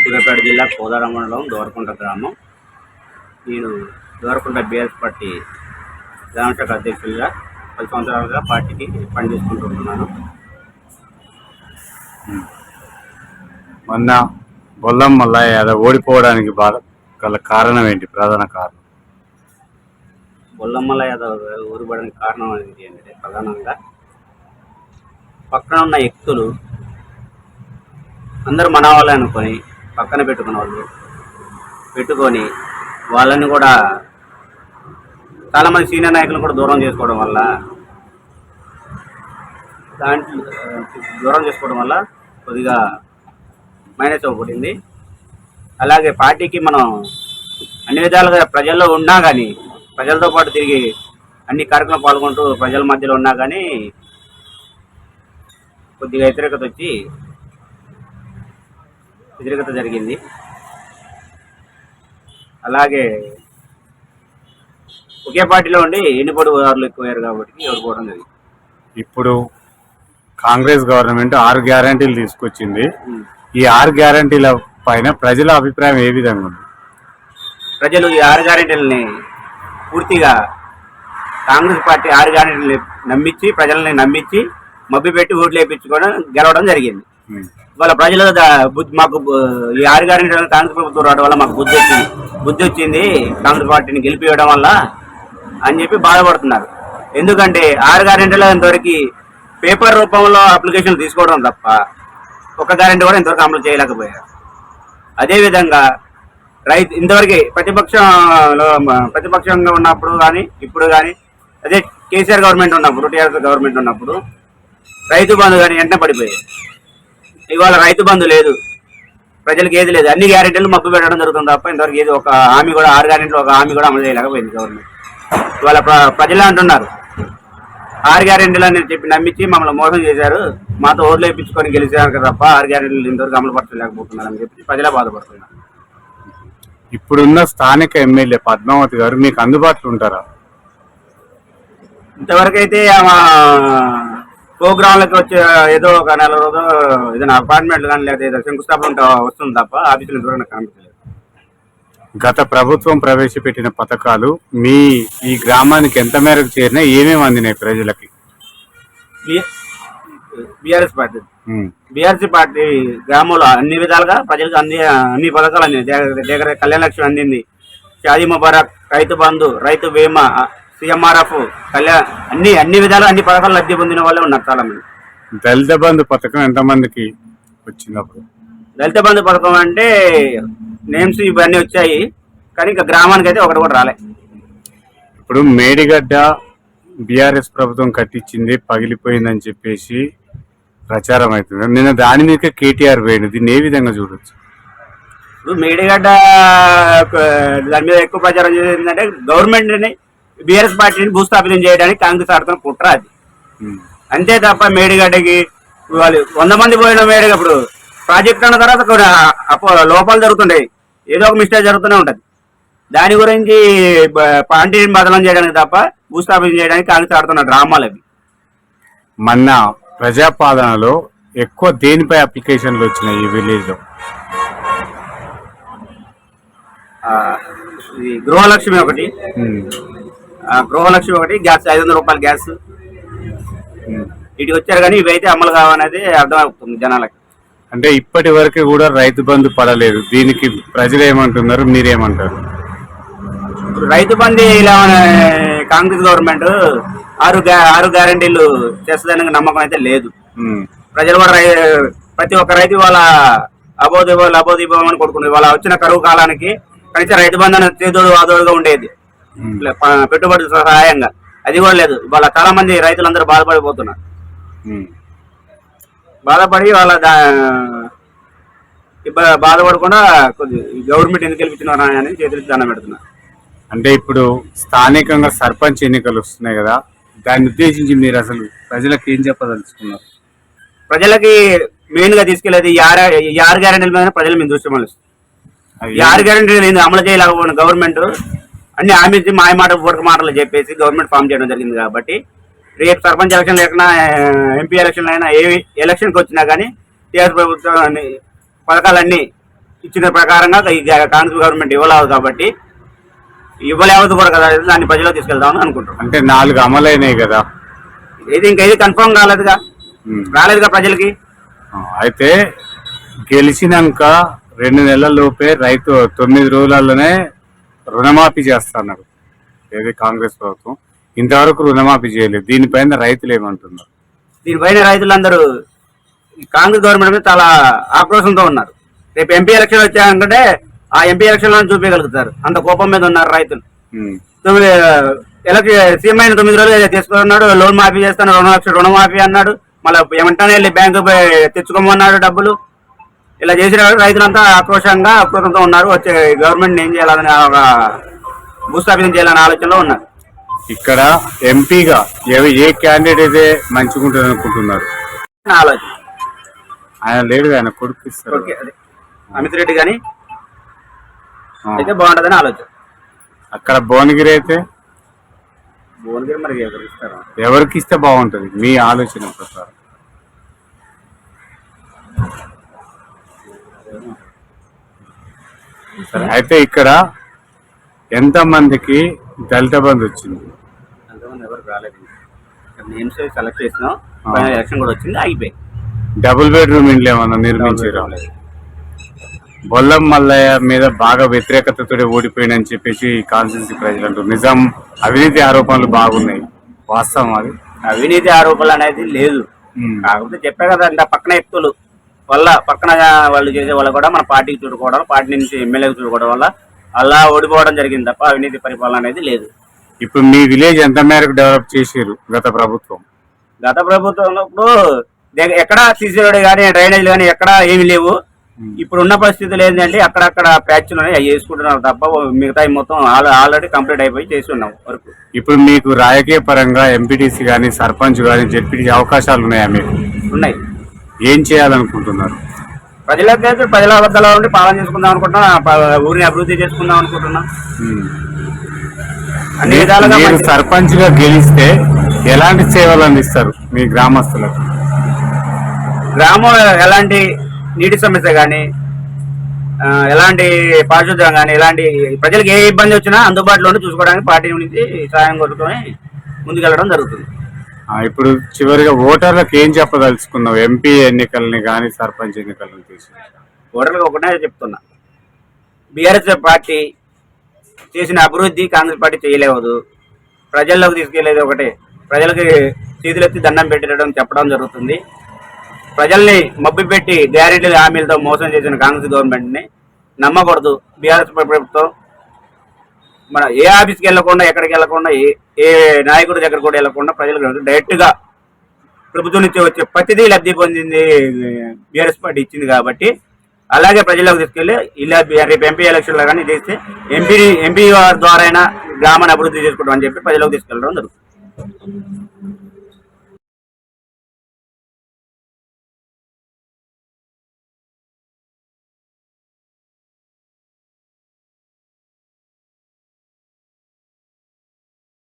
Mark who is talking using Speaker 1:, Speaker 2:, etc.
Speaker 1: సూర్యాపేట జిల్లా కోదాడ మండలం దోరకుంట గ్రామం. నేను దోరకుంట బీఆర్ఎస్ పార్టీ గ్రామ శాఖ అధ్యక్షులుగా పది సంవత్సరాలుగా పార్టీకి పనిచేసుకుంటున్నాను
Speaker 2: మొన్న బొల్లం మల్లయ్య యాదవ్ ఓడిపోవడానికి బాధ గల కారణం ఏంటి? ప్రధాన కారణం?
Speaker 1: బొల్లమ్మల యాదవ్ ఊరుబడడానికి కారణం ఏంటి అంటే ప్రధానంగా పక్కన ఉన్న వ్యక్తులు అందరూ మన వాళ్ళే అనుకొని పక్కన పెట్టుకున్న వాళ్ళు పెట్టుకొని వాళ్ళని కూడా చాలామంది సీనియర్ నాయకులను కూడా దూరం చేసుకోవడం వల్ల దాంట్లో దూరం చేసుకోవడం వల్ల కొద్దిగా మైనస్ అవ్వబడింది అలాగే పార్టీకి మనం అన్ని విధాలుగా ప్రజల్లో ఉన్నా కానీ ప్రజలతో పాటు తిరిగి అన్ని కార్యక్రమాలు పాల్గొంటూ ప్రజల మధ్యలో ఉన్నా కానీ కొద్దిగా వ్యతిరేకత వచ్చి వ్యతిరేకత జరిగింది. అలాగే ఒకే పార్టీలో ఉండి ఎన్నిపడి వారులు ఎక్కువయ్యారు కాబట్టి ఎవరు పోవడం జరిగింది
Speaker 2: ఇప్పుడు కాంగ్రెస్ గవర్నమెంట్ ఆరు గ్యారంటీలు తీసుకొచ్చింది. ఈ ఆరు గ్యారంటీల పైన ప్రజల అభిప్రాయం ఏ విధంగా ఉంది?
Speaker 1: ప్రజలు ఈ ఆరు గ్యారెంటీలని పూర్తిగా కాంగ్రెస్ పార్టీ ఆరు గ్యారెంటీలని నమ్మించి ప్రజల్ని నమ్మించి మభ్యపెట్టి ఓట్లు వేయించుకోవడం గెలవడం జరిగింది. వాళ్ళ ప్రజలు బుద్ధి మాకు ఈ ఆరుగారి కాంగ్రెస్ ప్రభుత్వం రావడం వల్ల మాకు బుద్ధి వచ్చింది. బుద్ధి వచ్చింది కాంగ్రెస్ పార్టీని గెలిపివ్వడం వల్ల అని చెప్పి బాధపడుతున్నారు. ఎందుకంటే ఆరు గ్యారెంటీలో ఇంతవరకు పేపర్ రూపంలో అప్లికేషన్ తీసుకోవడం తప్ప ఒక గ్యారెంటీ కూడా ఇంతవరకు అమలు చేయలేకపోయారు. అదేవిధంగా రైతు ఇంతవరకు ప్రతిపక్షంలో ప్రతిపక్షంగా ఉన్నప్పుడు కానీ ఇప్పుడు కానీ అదే కేసీఆర్ గవర్నమెంట్ ఉన్నప్పుడు టీఆర్ఎస్ గవర్నమెంట్ ఉన్నప్పుడు రైతు బంధు కానీ వెంటనే పడిపోయాయి. ఇవాళ రైతు బంధు లేదు. ప్రజలకు ఏది లేదు. అన్ని గ్యారెంటీలు మబ్బు పెట్టడం జరుగుతుంది తప్ప ఇంతవరకు ఏది ఒక హామీ కూడా ఆరు గ్యారెంటీలు ఒక హామీ కూడా అమలు చేయలేకపోయింది గవర్నమెంట్ ఇవాళ ప్ర- ప్రజలే అంటున్నారు. ఆరు గ్యారెంటీలు అని చెప్పి నమ్మించి మమ్మల్ని మోసం చేశారు. మాతో ఓట్లు వేయించుకొని గెలిచారు కదా తప్ప ఆరు గ్యారెంటీలు ఇంతవరకు అమలు పరచలేకపోతున్నారు అని చెప్పి ప్రజలే బాధపడుతున్నారు.
Speaker 2: ఇప్పుడున్న స్థానిక ఎమ్మెల్యే పద్మావతి గారు మీకు అందుబాటులో ఉంటారా?
Speaker 1: ఇంతవరకు అయితే ప్రోగ్రాంలకు వచ్చే ఏదో ఒక నెల రోజు ఏదైనా అపార్ట్మెంట్ కానీ లేదా ఏదో శంకుస్థాపన వస్తుంది తప్ప ఆఫీసులు దూరం కనిపించలేదు
Speaker 2: గత ప్రభుత్వం ప్రవేశపెట్టిన పథకాలు మీ ఈ గ్రామానికి ఎంత మేరకు చేరినా ఏమేమి అందినాయి ప్రజలకి?
Speaker 1: BRS party. బీఆర్సీ పార్టీ గ్రామంలో అన్ని విధాలుగా ప్రజలకు అన్ని అన్ని పథకాలు దగ్గర దగ్గర కళ్యాణ లక్ష్మి అందింది. షాదీ ముబారక్ రైతు బంధు రైతు బీమా సిఎంఆర్ఎఫ్ కళ్యాణ్ అన్ని అన్ని విధాలుగా అన్ని పథకాలు లబ్ధి పొందిన వాళ్ళే ఉన్నారు చాలా మంది
Speaker 2: దళిత బంధు పథకం ఎంతమందికి వచ్చినప్పుడు
Speaker 1: దళిత బంధు పథకం అంటే నేమ్స్ ఇవన్నీ వచ్చాయి కానీ ఇంకా గ్రామానికి అయితే ఒకటి కూడా రాలే.
Speaker 2: ఇప్పుడు మేడిగడ్డ బీఆర్ఎస్ ప్రభుత్వం కట్టించింది పగిలిపోయిందని చెప్పేసి ప్రచారం అవుతుంది. నిన్న దాని మీద కేటీఆర్ వేయండి దీన్ని ఏ విధంగా చూడొచ్చు?
Speaker 1: ఇప్పుడు మేడిగడ్డ దాని మీద ఎక్కువ ప్రచారం చేసిందంటే గవర్నమెంట్ని బీఆర్ఎస్ పార్టీని భూస్థాపితం చేయడానికి కాంగ్రెస్ ఆడుతున్న కుట్ర అది. అంతే తప్ప మేడిగడ్డకి వాళ్ళు వంద మంది పోయిన మేడిగ ఇప్పుడు ప్రాజెక్ట్ అన్న తర్వాత కొన్ని అపో లోపాలు జరుగుతుంటాయి. ఏదో ఒక మిస్టేక్ జరుగుతూనే ఉంటది. దాని గురించి పార్టీని బదలం చేయడానికి తప్ప భూస్థాపితం చేయడానికి కాంగ్రెస్ ఆడుతున్న డ్రామాలు అవి.
Speaker 2: మొన్న ప్రజాపాలనలో ఎక్కువ దేనిపై అప్లికేషన్లు వచ్చినాయి ఈ
Speaker 1: విలేజ్లో గృహలక్ష్మి ఒకటి. గృహలక్ష్మి ఒకటి గ్యాస్ ఐదు వందల రూపాయల గ్యాస్. ఇటు వచ్చారు కానీ ఇవైతే అమలు కావనేది అర్థమవుతుంది జనాలకి.
Speaker 2: అంటే ఇప్పటి వరకు కూడా రైతు బంధు పడలేదు. దీనికి ప్రజలు ఏమంటున్నారు మీరేమంటారు?
Speaker 1: రైతు బంధు ఇలా కాంగ్రెస్ గవర్నమెంట్ ఆరు ఆరు గ్యారంటీలు చేస్తుందనే నమ్మకం అయితే లేదు. ప్రజలు కూడా ప్రతి ఒక్క రైతు వాళ్ళ అబోదిబో అబోదిబోం అని కొడుకున్నారు వాళ్ళ వచ్చిన కరువు కాలానికి కనీసం రైతు బంధన చేదోడు ఆదోడుగా ఉండేది. పెట్టుబడి సహాయంగా. అది కూడా లేదు. వాళ్ళ చాలా మంది రైతులందరూ బాధపడిపోతున్నారు. బాధపడి వాళ్ళ బాధపడకుండా కొద్ది గవర్నమెంట్ ఎందుకు గెలిపించినారా అని చేతులకి దండం పెడుతున్నారు
Speaker 2: అంటే ఇప్పుడు స్థానికంగా సర్పంచ్ ఎన్నికలు వస్తున్నాయి కదా దాన్ని ఉద్దేశించి మీరు అసలు ప్రజలకు ఏం చెప్పదలుచుకున్నారు?
Speaker 1: ప్రజలకి మెయిన్గా తీసుకెళ్ళేది ఆరు ఆరు గ్యారెంటీల మీద ప్రజలు మేము దృష్టి ఈ ఆరు గ్యారెంటీలు అమలు చేయలేకపోయిన గవర్నమెంట్ అన్ని ఇచ్చి మాయ మాట పూటక మాటలు చెప్పేసి గవర్నమెంట్ ఫామ్ చేయడం జరిగింది కాబట్టి రేపు సర్పంచ్ ఎలక్షన్ లేకుండా ఎంపీ ఎలక్షన్ అయినా ఏ ఎలక్షన్కి వచ్చినా కానీ టీఆర్ఎస్ ప్రభుత్వం అన్ని పథకాలన్నీ ఇచ్చిన ప్రకారంగా ఈ కాంగ్రెస్ గవర్నమెంట్ ఇవ్వలేదు కాబట్టి ఇవ్వలేవద్దు కూడా కదా దాన్ని ప్రజలకు తీసుకెళ్దామని అనుకుంటున్నాం.
Speaker 2: అంటే నాలుగు అమలైనాయి కదా.
Speaker 1: ఇది ఇంకా ఇది కన్ఫర్మ్ కాలేదుగా. రాలేదుగా ప్రజలకి.
Speaker 2: అయితే గెలిచినాక రెండు నెలల లోపే రైతు తొమ్మిది రోజులలోనే రుణమాఫీ చేస్తున్నారు. ఏది కాంగ్రెస్ ప్రభుత్వం? ఇంతవరకు రుణమాఫీ చేయలేదు. దీనిపైన రైతులు ఏమంటున్నారు?
Speaker 1: దీనిపైన రైతులందరూ కాంగ్రెస్ గవర్నమెంట్ మీద చాలా ఆక్రోశంతో ఉన్నారు. రేపు ఎంపీ ఎలక్షన్ వచ్చాయంటే ఆ ఎంపీ ఎలక్షన్లో చూపించగలుగుతారు. అంత కోపం మీద ఉన్నారు రైతులు. తొమ్మిది ఎలక్షన్ సీఎం అయిన తొమ్మిది రోజులు తీసుకున్నాడు లోన్ మాఫీ చేస్తాను రెండు లక్షలు రుణమాఫీ అన్నాడు. మళ్ళీ వెంటనే వెళ్ళి బ్యాంకు తెచ్చుకోమన్నాడు డబ్బులు. ఇలా చేసిన రైతులంతా ఆక్రోషంగా ఆక్రోశంతో ఉన్నారు. వచ్చే గవర్నమెంట్ ఏం చేయాలని ఒక భూస్థాపితం చేయాలనే ఆలోచనలో ఉన్నారు.
Speaker 2: ఇక్కడ ఎంపీగా ఏ క్యాండిడేట్ అయితే మంచిగా ఉంటుంది అనుకుంటున్నారు?
Speaker 1: ఆలోచన.
Speaker 2: ఆయన లేడు ఆయన కొడుకు ఇస్తారు.
Speaker 1: అమిత్ రెడ్డి కానీ. అయితే బాగుంటుందని ఆలోచన.
Speaker 2: అక్కడ భువనగిరి అయితే?
Speaker 1: భువనగిరి మరి ఎవరు ఇస్తారు?
Speaker 2: ఎవరికి ఇస్తే బాగుంటుంది? మీ ఆలోచన ప్రకారం. సరే అయితే ఇక్కడ ఎంత మందికి దళిత బంధు వచ్చింది?
Speaker 1: అంతమంది ఎవరు రాలేదు. నేమ్స్ సెలెక్ట్ చేసినాం. ఎలక్షన్ కూడా వచ్చింది. అయిపోయి
Speaker 2: డబుల్ బెడ్రూమ్ ఇండ్లు ఏమన్నా నిర్మించారు? బొల్లం మల్లయ్య మీద బాగా వ్యతిరేకతతో ఓడిపోయినని చెప్పేసి కాన్స్టిట్యూన్సీ ప్రజలు అంటారు నిజం అవినీతి ఆరోపణలు బాగున్నాయి. వాస్తవం అది.
Speaker 1: అవినీతి ఆరోపణలు అనేది లేదు. కాకపోతే చెప్పే కదా ఇంత పక్కన వ్యక్తులు వల్ల పక్కన వాళ్ళు చేసే వాళ్ళు కూడా మన పార్టీకి చూడుకోవడం పార్టీ నుంచి ఎమ్మెల్యేకి చూడుకోవడం వల్ల అలా ఓడిపోవడం జరిగింది తప్ప అవినీతి పరిపాలన అనేది లేదు.
Speaker 2: ఇప్పుడు మీ విలేజ్ ఎంత మేరకు డెవలప్ చేసారు గత ప్రభుత్వం?
Speaker 1: గత ప్రభుత్వంలో ఇప్పుడు ఎక్కడ సీసీ రోడ్ కానీ డ్రైనేజ్ కానీ ఎక్కడ ఏమీ లేవు. ఇప్పుడు ఉన్న పరిస్థితులు ఏంటంటే అక్కడక్కడ ప్యాచ్లు ఉన్నాయి అవి వేసుకుంటున్నారు తప్ప మిగతా మొత్తం ఆల్రెడీ కంప్లీట్ అయిపోయి చేసి ఉన్నాం వరకు.
Speaker 2: ఇప్పుడు మీకు రాజకీయ పరంగా ఎంపీటీసీ కానీ సర్పంచ్ కానీ జెడ్పీటీసీ అవకాశాలు ఉన్నాయా మీకు?
Speaker 1: ఉన్నాయి.
Speaker 2: ఏం చేయాలనుకుంటున్నారు?
Speaker 1: ప్రజలకి అయితే ప్రజల వద్దలో ఉండి పాలన చేసుకుందాం అనుకుంటున్నా ఊరిని అభివృద్ధి చేసుకుందాం అనుకుంటున్నాం.
Speaker 2: ఉమ్.
Speaker 1: అన్ని విధాలుగా
Speaker 2: మీరు
Speaker 1: మంచి-
Speaker 2: సర్పంచ్గా గెలిస్తే ఎలాంటి సేవలు అందిస్తారు మీ గ్రామస్తులకు?
Speaker 1: గ్రామం ఎలాంటి నీటి సమస్య కానీ ఎలాంటి పారిశుద్ధ్యం కానీ ఎలాంటి ప్రజలకు ఏ ఇబ్బంది వచ్చినా అందుబాటులోనే చూసుకోవడానికి పార్టీ నుంచి సహాయం కోరుకొని ముందుకెళ్ళడం జరుగుతుంది.
Speaker 2: ఇప్పుడు చివరిగా ఓటర్లకు ఏం చెప్పదలుచుకున్నావు? ఎంపీ ఎన్నికల్ని కానీ సర్పంచ్ ఎన్నికలను తీసి
Speaker 1: ఓటర్లకు ఒకటే చెప్తున్నా. బీఆర్ఎస్ పార్టీ చేసిన అభివృద్ధి కాంగ్రెస్ పార్టీ చేయలేవదు ప్రజల్లోకి తీసుకెళ్ళేది ఒకటే. ప్రజలకి చేతులెత్తి దండం పెట్టడం చెప్పడం జరుగుతుంది. ప్రజల్ని మబ్బి పెట్టి గ్యారెంటీ హామీలతో మోసం చేసిన కాంగ్రెస్ గవర్నమెంట్ని నమ్మకూడదు. బీఆర్ఎస్ ప్రభుత్వం మన ఏ ఆఫీస్కి వెళ్ళకుండా ఎక్కడికి వెళ్ళకుండా ఏ ఏ నాయకుడి దగ్గర కూడా వెళ్ళకుండా ప్రజలకు డైరెక్ట్గా ప్రభుత్వం నుంచి వచ్చే ప్రతిదీ లబ్ధి పొందింది బీఆర్ఎస్ పార్టీ ఇచ్చింది కాబట్టి అలాగే ప్రజలకు తీసుకెళ్ళి ఇలా రేపు ఎంపీ ఎలక్షన్లో కానీ చేస్తే ఎంపీ ఎంపీ ద్వారా అయినా గ్రామాన్ని అభివృద్ధి చేసుకోవడం అని చెప్పి ప్రజలకు తీసుకెళ్ళడం జరుగుతుంది.